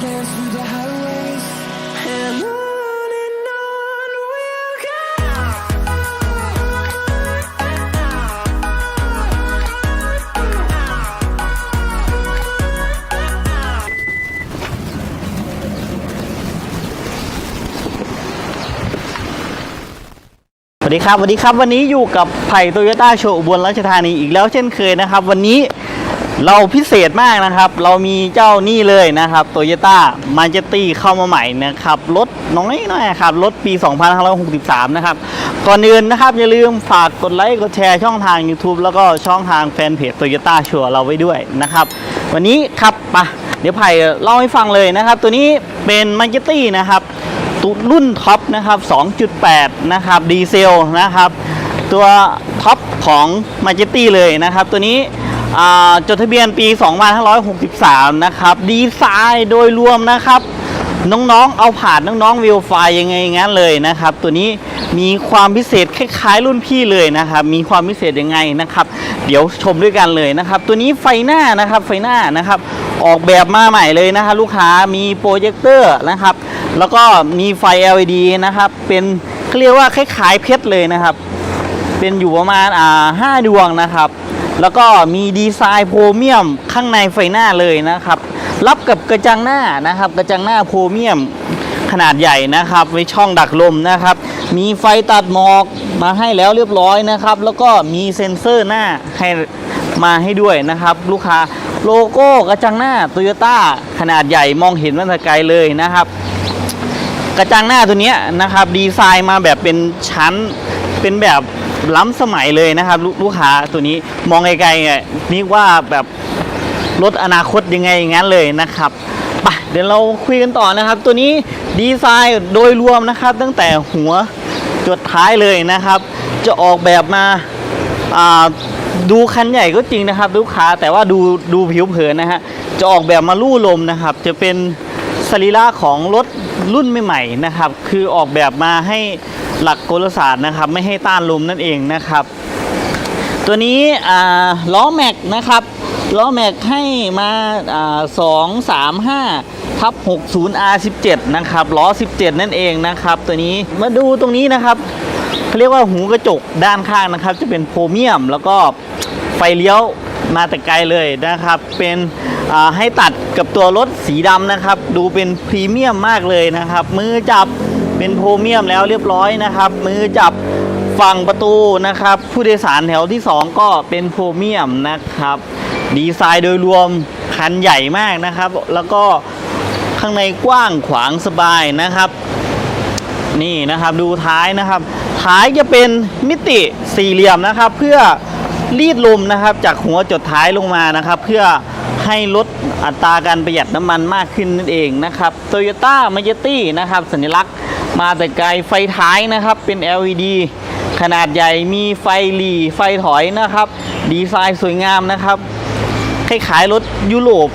สวัสดีครับสวัสดีครับวันนี้อยู่กับไผ่โตโยต้าโชว์อุบลราชธานีอีกแล้วเช่นเคยนะครับ วันนี้ เราพิเศษมากนะครับ เรามีเจ้านี่เลยนะครับโตโยต้ามาเจตี้เข้ามาใหม่นะครับ รถน้อยหน่อยครับ รถปี 2563 นะครับ ก่อนอื่นนะครับ อย่าลืมฝากกดไลค์ กดแชร์ช่องทาง YouTube แล้วก็ช่องทางแฟนเพจโตโยต้าชัวเราไว้ด้วยนะครับ วันนี้ครับปะเดี๋ยวไผ่เล่าให้ฟังเลยนะครับ ตัวนี้เป็นมาเจตี้นะครับตุรุ่นท็อปนะครับ 2.8 นะครับดีเซลนะครับ ตัวท็อปของ m a j e t เลยนะครับ ตัวนี้ จดทะเบียนปี 2563 นะครับ ดีไซน์โดยรวมนะครับ น้องๆ เอาผ่านน้องๆวิวไฟยังไงงั้นเลยนะครับ ตัวนี้มีความพิเศษคล้ายๆรุ่นพี่เลยนะครับ มีความพิเศษยังไงนะครับ เดี๋ยวชมด้วยกันเลยนะครับ ตัวนี้ไฟหน้านะครับไฟหน้านะครับ ออกแบบมาใหม่เลยนะครับลูกค้ามีโปรเจคเตอร์นะครับ แล้วก็มีไฟ LED นะครับ เป็นเขาเรียกว่าคล้ายๆเพชรเลยนะครับ เป็นอยู่ประมาณอ่าห้าดวงนะครับ แล้วก็มีดีไซน์โพรเมียมข้างในไฟหน้าเลยนะครับ รับกับกระจังหน้านะครับ กระจังหน้าโพรเมียมขนาดใหญ่นะครับไว้ช่องดักลมนะครับ มีไฟตัดหมอกมาให้แล้วเรียบร้อยนะครับ แล้วก็มีเซ็นเซอร์หน้าให้มาให้ด้วยนะครับ ลูกค้าโลโก้กระจังหน้าโตโยต้าขนาดใหญ่มองเห็นมาแต่ไกลเลยนะครับ กระจังหน้าตัวนี้นะครับ ดีไซน์มาแบบเป็นชั้นเป็นแบบ ล้ำสมัยเลยนะครับล,ลูกค้าตัวนี้มองไกลๆเนี่ยนี่ว่าแบบรถอนาคตยังไงอย่างนั้นเลยนะครับไปเดี๋ยวเราคุยกันต่อนะครับ ตัวนี้ดีไซน์โดยรวมนะครับ ตั้งแต่หัวจดท้ายเลยนะครับ จะออกแบบมาอ่าดูคันใหญ่ก็จริงนะครับ ลูกค้าแต่ว่าดูดูผิวเผินนะฮะจะออกแบบมาลู่ลมนะครับ จะเป็นสรีระของรถรุ่นใหม่ๆนะครับ คือออกแบบมาให้ หลักกลศาสตร์นะครับ ไม่ให้ต้านลมนั่นเองนะครับ ตัวนี้ล้อแม็กนะครับล้อแม็กให้มาสองสามห้าทับ 60 R17 นะครับล้อ 17 นั่นเองนะครับ ตัวนี้มาดูตรงนี้นะครับเขาเรียกว่าหูกระจกด้านข้างนะครับ จะเป็นโพรเมียม แล้วก็ไฟเลี้ยวมาแต่ไกลเลยนะครับ เป็นให้ตัดกับตัวรถสีดำนะครับ ดูเป็นพรีเมียมมากเลยนะครับ มือจับ เป็นโพรเมียมแล้วเรียบร้อยนะครับ มือจับฝั่งประตูนะครับ ผู้โดยสารแถวที่ 2 ก็เป็นโพรเมียมนะครับ ดีไซน์โดยรวมคันใหญ่มากนะครับ แล้วก็ข้างในกว้างขวางสบายนะครับ นี่นะครับดูท้ายนะครับ ท้ายจะเป็นมิติสี่เหลี่ยมนะครับ เพื่อรีดลมนะครับ จากหัวจดท้ายลงมานะครับ เพื่อให้ลดอัตราการประหยัดน้ำมันมากขึ้นนั่นเองนะครับโตโยต้ามาเจตี้นะครับ สัญลักษณ์ มาแต่ไกลไฟท้ายนะครับเป็น LED ขนาดใหญ่มีไฟหลีไฟถอยนะครับ ดีไซน์สวยงามนะครับ คล้ายๆรถยุโรป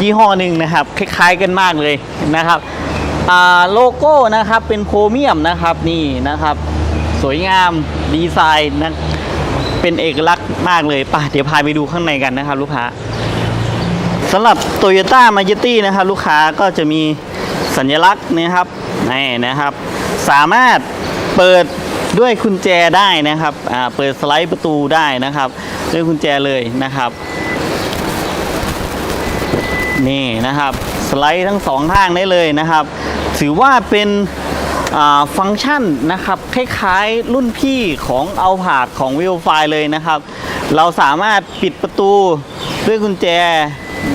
ยี่ห้อหนึ่งนะครับ คล้ายๆกันมากเลยนะครับโลโก้นะครับเป็นโครเมียมนะครับนี่นะครับ สวยงามดีไซน์นะเป็นเอกลักษณ์มากเลยป่ะเดี๋ยวพาไปดูข้างในกันนะครับ ลูกค้าสำหรับ Toyota m a j e t i นะครับ ลูกค้าก็จะมีสัญลักษณ์นะครับ นี่นะครับ สามารถเปิดด้วยกุญแจได้นะครับเปิดสไลด์ประตูได้นะครับ ด้วยกุญแจเลยนะครับ นี่นะครับสไลด์ทั้งสองข้างได้เลยนะครับ ถือว่าเป็นฟังก์ชันนะครับคล้ายๆรุ่นพี่ของเอาผาดของวิวไฟเลยนะครับ เราสามารถปิดประตูด้วยกุญแจ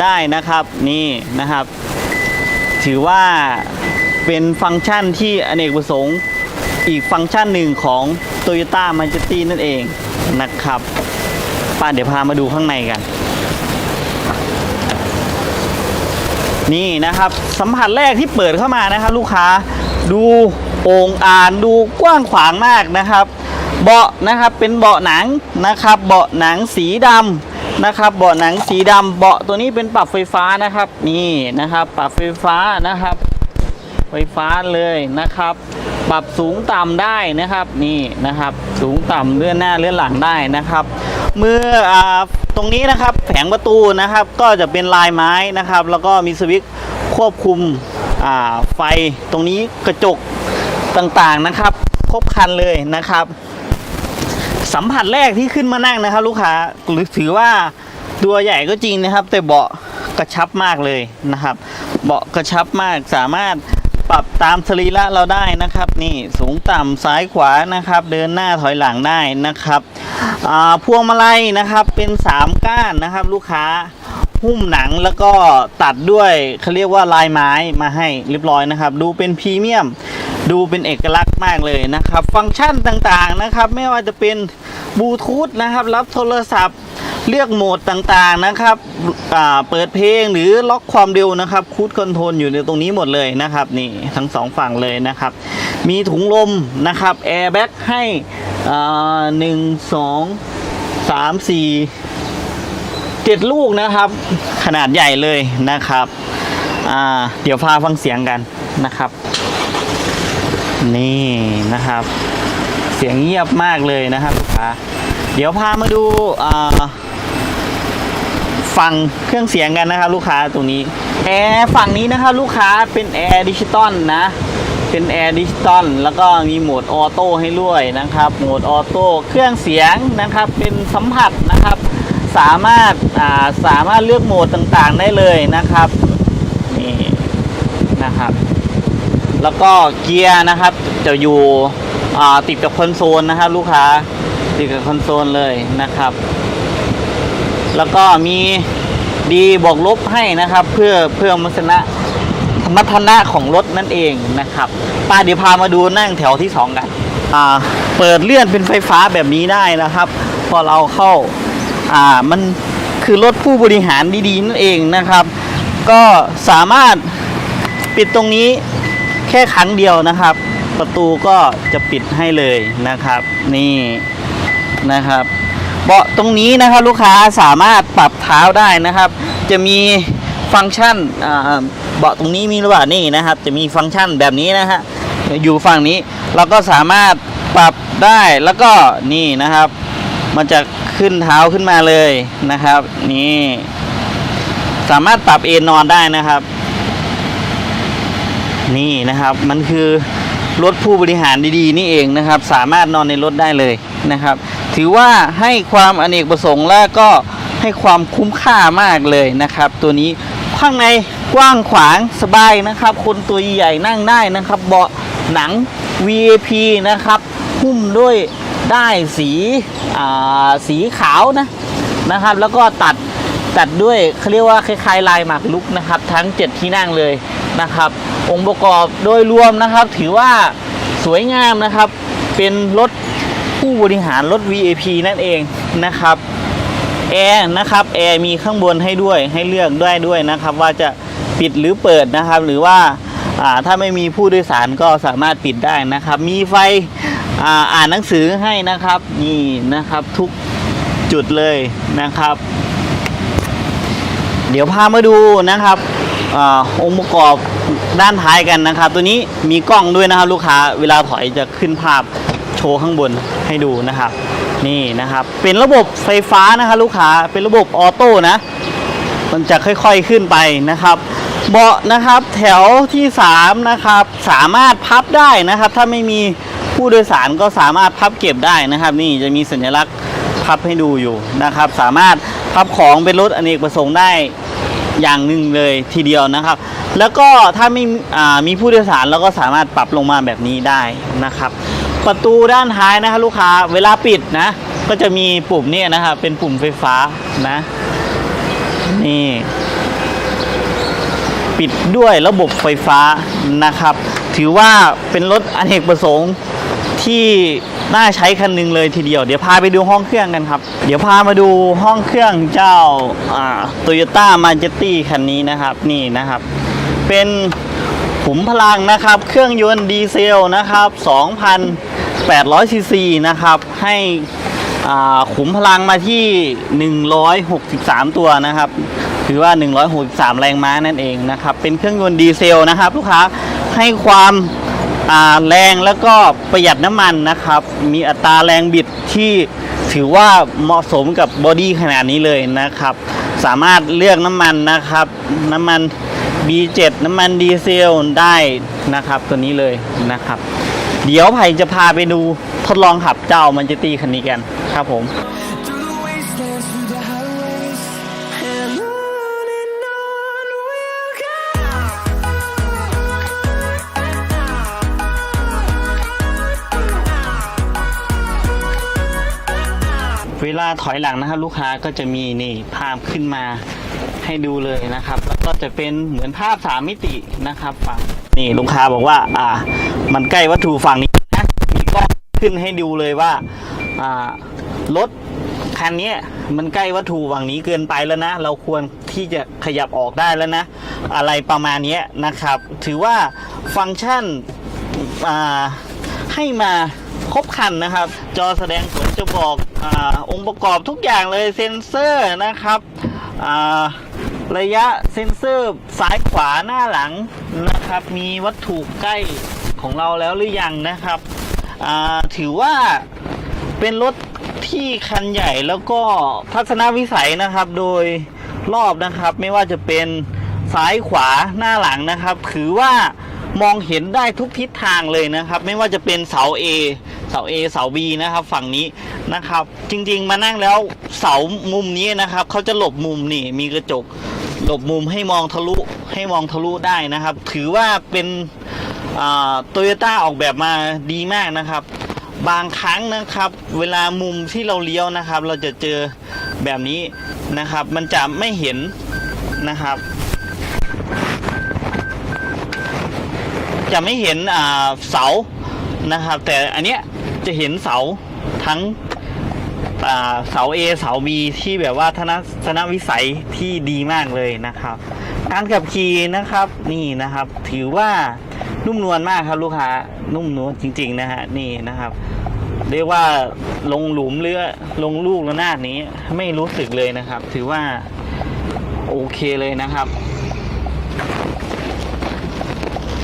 ได้นะครับ นี่นะครับ ถือว่า เป็นฟังก์ชันที่อเนกประสงค์ อีกฟังก์ชันหนึ่งของ Toyota m a j e t i นั่นเองนะครับป้าเดี๋ยวพามาดูข้างในกัน นี่นะครับสัมผัสแรกที่เปิดเข้ามานะครับ ลูกค้าดูโอ่งอ่านดูกว้างขวางมากนะครับ เบาะนะครับเป็นเบาะหนังนะครับ เบาะหนังสีดำนะครับ เบาะหนังสีดำเบาะตัวนี้เป็นปรับไฟฟ้านะครับ นี่นะครับ ปรับไฟฟ้านะครับ ไฟฟ้าเลยนะครับ ปรับสูงต่ำได้นะครับนี่นะครับ สูงต่ำเลื่อนหน้าเลื่อนหลังได้นะครับ เมืออตรงนี้นะครับแผงประตูนะครับ ก็จะเป็นลายไม้นะครับ แล้วก็มีสวิตช์ควบคุมไฟตรงนี้กระจกต่างๆนะครับ ครบครันเลยนะครับ สัมผัสแรกที่ขึ้นมานั่งนะครับ ลูกค้าหรือถือว่าตัวใหญ่ก็จริงนะครับ แต่เบาะกระชับมากเลยนะครับ เบาะกระชับมากสามารถ ปรับตามสรีระเราได้นะครับ นี่สูงต่ำซ้ายขวานะครับ เดินหน้าถอยหลังได้นะครับอ่าพวงมาลัยนะครับเป็นสามก้านนะครับ ลูกค้า หุ้มหนังแล้วก็ตัดด้วยเขาเรียกว่าลายไม้มาให้เรียบร้อยนะครับ ดูเป็นพรีเมียม ดูเป็นเอกลักษณ์มากเลยนะครับ ฟังก์ชันต่างๆนะครับ ไม่ว่าจะเป็นบลูทูธนะครับ รับโทรศัพท์เลือกโหมดต่างๆนะครับ เปิดเพลงหรือล็อกความเร็วนะครับคูดคอนโทรลอยู่ในตรงนี้หมดเลยนะครับนี่ทั้งสองฝั่งเลยนะครับ มีถุงลมนะครับแอร์แบ็กให้หนึ่งสองสามสี่ เจ็ดลูกนะครับ ขนาดใหญ่เลยนะครับเดี๋ยวพาฟังเสียงกันนะครับ นี่นะครับ เสียงเงียบมากเลยนะครับลูกค้าเดี๋ยวพามาดูฟังเครื่องเสียงกันนะครับ ลูกค้าตรงนี้แอร์ฝั่งนี้นะครับลูกค้าเป็นแอร์ดิจิตอลนะ เป็นแอร์ดิจิตอลแล้วก็มีโหมดออโต้ให้ด้วยนะครับโหมดออโต้เครื่องเสียงนะครับ เป็นสัมผัสนะครับ สามารถอ่าสามารถเลือกโหมดต่างๆได้เลยนะครับนี่นะครับ แล้วก็เกียร์นะครับจะอยู่อ่าติดกับคอนโซลนะครับ ลูกค้าติดกับคอนโซลเลยนะครับ แล้วก็มีดีบอกลบให้นะครับ เพื่อเพื่อมัสนะมัทนะของรถนั่นเองนะครับป้าเดี๋ยวพามาดูนั่งแถวที่สองกันอ่าเปิดเลื่อนเป็นไฟฟ้าแบบนี้ได้นะครับ พอเราเข้า อ่ามันคือรถผู้บริหารดีๆนั่นเองนะครับ ก็สามารถปิดตรงนี้แค่ครั้งเดียวนะครับ ประตูก็จะปิดให้เลยนะครับ นี่นะครับเบาะตรงนี้นะครับลูกค้าสามารถปรับเท้าได้นะครับ จะมีฟังก์ชันอ่าเบาะตรงนี้มีหรือเปล่านี่นะครับ จะมีฟังก์ชันแบบนี้นะฮะอยู่ฝั่งนี้เราก็สามารถปรับได้แล้วก็นี่นะครับ มันจะ ขึ้นเท้าขึ้นมาเลยนะครับ นี่ สามารถปรับเอนนอนได้นะครับ นี่นะครับ มันคือรถผู้บริหารดีๆ นี่เองนะครับ สามารถนอนในรถได้เลยนะครับ ถือว่าให้ความอเนกประสงค์และก็ให้ความคุ้มค่ามากเลยนะครับ ตัวนี้ข้างในกว้างขวางสบายนะครับ คนตัวใหญ่นั่งได้นะครับ เบาะหนัง VAP นะครับหุ้มด้วย ได้สีสีขาวนะนะครับ แล้วก็ตัดตัดด้วยเขาเรียกว่าคล้ายๆลายหมากลุกนะครับ ทั้ง 7 ที่นั่งเลยนะครับ องค์ประกอบโดยรวมนะครับ ถือว่าสวยงามนะครับ เป็นรถผู้บริหารรถ VAP นั่นเองนะครับแอร์นะครับแอร์มีข้างบนให้ด้วยให้เลือกด้วยด้วยนะครับ ว่าจะปิดหรือเปิดนะครับ หรือว่าถ้าไม่มีผู้โดยสารก็สามารถปิดได้นะครับ มีไฟ อ่านหนังสือให้นะครับนี่นะครับทุกจุดเลยนะครับ เดี๋ยวพามาดูนะครับอองค์ประกอบด้านท้ายกันนะครับ ตัวนี้มีกล้องด้วยนะครับ ลูกค้าเวลาถอยจะขึ้นภาพโชว์ข้างบนให้ดูนะครับ นี่นะครับ เป็นระบบไฟฟ้านะครับ ลูกค้าเป็นระบบออโต้นะ มันจะค่อยๆขึ้นไปนะครับเบาะนะครับแถวที่ 3 นะครับ สามารถพับได้นะครับ ถ้าไม่มี ผู้โดยสารก็สามารถพับเก็บได้นะครับ นี่จะมีสัญลักษณ์พับให้ดูอยู่นะครับ สามารถพับของเป็นรถอเนกประสงค์ได้อย่างหนึ่งเลยทีเดียวนะครับ แล้วก็ถ้าไม่มีผู้โดยสารเราก็สามารถปรับลงมาแบบนี้ได้นะครับ ประตูด้านท้ายนะครับลูกค้าเวลาปิดนะ ก็จะมีปุ่มเนี่ยนะครับเป็นปุ่มไฟฟ้านะนี่ปิดด้วยระบบไฟฟ้านะครับ ถือว่าเป็นรถอเนกประสงค์ ที่น่าใช้คันหนึงเลยทีเดียว เดี๋ยวพาไปดูห้องเครื่องกันครับ เดี๋ยวพามาดูห้องเครื่องเจ้าโตโยต้ามาเจตี้คันนี้นะครับ นี่นะครับ เป็นขุมพลังนะครับ เครื่องยนต์ดีเซลนะครับ2,800ซีซีนะครับ ให้ขุมพลังมาที่ 163 ตัวนะครับ ถือว่า 163 แรงม้านั่นเองนะครับ เป็นเครื่องยนต์ดีเซลนะครับ ลูกค้าให้ความ แรงแล้วก็ประหยัดน้ำมันนะครับ มีอัตราแรงบิดที่ถือว่าเหมาะสมกับบอดี้ขนาดนี้เลยนะครับ สามารถเลือกน้ำมันนะครับ น้ำมัน B7 น้ำมันดีเซลได้นะครับ ตัวนี้เลยนะครับ เดี๋ยวไผ่จะพาไปดูทดลองขับเจ้ามันจะตีคันนี้กันครับผม ลาถอยหลังนะครับ ลูกค้าก็จะมีนี่ภาพขึ้นมาให้ดูเลยนะครับ แล้วก็จะเป็นเหมือนภาพสามมิตินะครับฝั่งนี่ลูกค้าบอกว่า อ่า มันใกล้วัตถุฝั่งนี้นะมีกล้องขึ้นให้ดูเลยว่า อ่ารถคันนี้มันใกล้วัตถุฝั่งนี้เกินไปแล้วนะ เราควรที่จะขยับออกได้แล้วนะ อะไรประมาณนี้นะครับ ถือว่าฟังก์ชันอ่าให้มา ครบคันนะครับ จอแสดงผลจะบอกอองค์ประกอบทุกอย่างเลยเซ็นเซอร์นะครับระยะเซ็นเซอร์ซ้ายขวาหน้าหลังนะครับ มีวัตถุใกล้ของเราแล้วหรือยังนะครับถือว่าเป็นรถที่คันใหญ่แล้วก็ทัศนวิสัยนะครับ โดยรอบนะครับ ไม่ว่าจะเป็นซ้ายขวาหน้าหลังนะครับ ถือว่า มองเห็นได้ทุกทิศทางเลยนะครับ ไม่ว่าจะเป็นเสา A เสา A เสา B นะครับ ฝั่งนี้นะครับ จริงๆมานั่งแล้วเสามุมนี้นะครับเขาจะหลบมุมนี่มีกระจกหลบมุมให้มองทะลุให้มองทะลุได้นะครับ ถือว่าเป็นโตโยต้าออกแบบมาดีมากนะครับ บางครั้งนะครับ เวลามุมที่เราเลี้ยวนะครับ เราจะเจอแบบนี้นะครับ มันจะไม่เห็นนะครับ จะไม่เห็นเสานะครับ แต่อันเนี้ยจะเห็นเสาทั้งอ่าเสา A เสา B ที่แบบว่าทัศนวิสัยที่ดีมากเลยนะครับ การขับขี่นะครับนี่นะครับ ถือว่านุ่มนวลมากครับลูกค้านุ่มนวลจริง ๆ นะฮะนี่นะครับเรียกว่าลงหลุมหรือลงลูกระนาดนี้ไม่รู้สึกเลยนะครับ ถือว่าโอเคเลยนะครับ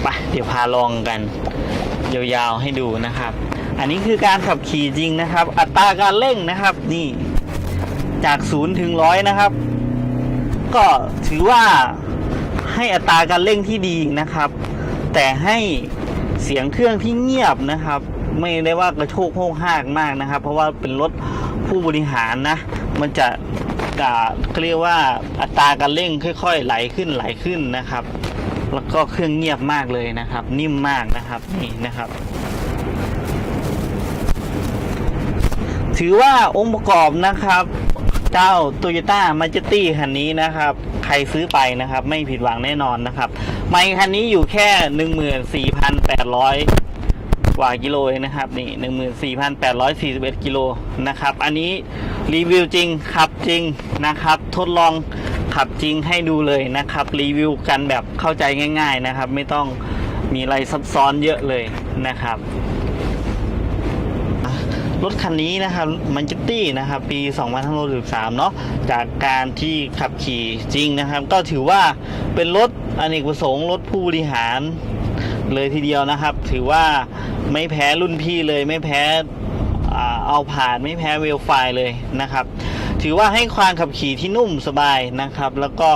ไปเดี๋ยวพาลองกัน ยาวๆให้ดูนะครับ อันนี้คือการขับขี่จริงนะครับ อัตราการเร่งนะครับนี่จากศูนย์ถึงร้อยนะครับ ก็ถือว่าให้อัตราการเร่งที่ดีนะครับ แต่ให้เสียงเครื่องที่เงียบนะครับ ไม่ได้ว่ากระโชกโห้งหากมากนะครับ เพราะว่าเป็นรถผู้บริหารนะ มันจะกาเขาเรียกว่าอัตราการเร่งค่อย ๆ ไหลขึ้นไหลขึ้นนะครับ แล้วก็เครื่องเงียบมากเลยนะครับ นิ่มมากนะครับนี่นะครับ ถือว่าองค์ประกอบนะครับ เจ้า Toyota m a j e t i คันนี้นะครับ ใครซื้อไปนะครับ ไม่ผิดหวังแน่นอนนะครับ ไมค์คันนี้อยู่แค่ 14,800กว่ากิโลเองนะครับนี่14,841กิโลนะครับ อันนี้รีวิวจริงขับจริงนะครับ ทดลอง ขับจริงให้ดูเลยนะครับ รีวิวกันแบบเข้าใจง่าย ๆนะครับ ไม่ต้องมีอะไรซับซ้อนเยอะเลยนะครับรถคันนี้นะครับมันจิตี้นะครับ ปี 2513เนาะจากการที่ขับขี่จริงนะครับ ก็ถือว่าเป็นรถอเนกประสงค์รถผู้บริหารเลยทีเดียวนะครับ ถือว่าไม่แพ้รุ่นพี่เลยไม่แพ้เอาผ่านไม่แพ้เวลไฟเลยนะครับ ถือว่าให้ความขับขี่ที่นุ่มสบายนะครับ แล้วก็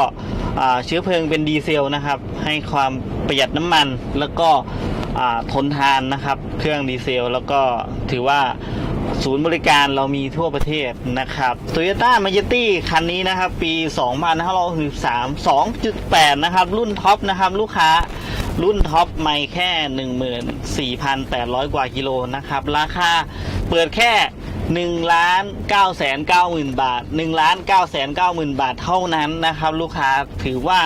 เชื้อเพลิงเป็นดีเซลนะครับ ให้ความประหยัดน้ำมัน แล้วก็ทนทานนะครับ เครื่องดีเซล แล้วก็ถือว่าศูนย์บริการเรามีทั่วประเทศนะครับ Toyota m a j e t i คันนี้นะครับ ปี 2563 2.8 นะครับ รุ่นท็อปนะครับ ลูกค้ารุ่นท็อปไม่แค่ 14,800 กว่ากิโลนะครับ ราคาเปิดแค่ 1ล้าน9แสน9หมื่นบาท1ล้าน9แสน9หมื่นบาทเท่านั้นนะครับ ลูกค้าถือว่า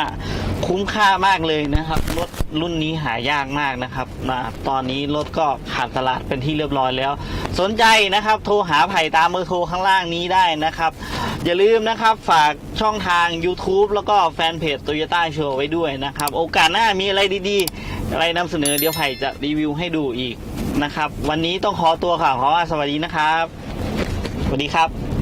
คุ้มค่ามากเลยนะครับรถรุ่นนี้หายากมากนะครับมาตอนนี้รถก็ขาดตลาดเป็นที่เรียบร้อยแล้ว สนใจนะครับ โทรหาไผ่ตามเบอร์โทรข้างล่างนี้ได้นะครับ อย่าลืมนะครับฝากช่องทาง YouTube แล้วก็แฟนเพจ Toyota Show ไว้ด้วยนะครับ โอกาสหน้ามีอะไรดีๆ อะไรนำเสนอเดี๋ยวไผ่จะรีวิวให้ดูอีกนะครับ วันนี้ต้องขอตัวข่าวขอสวัสดีนะครับ วัสดีครับ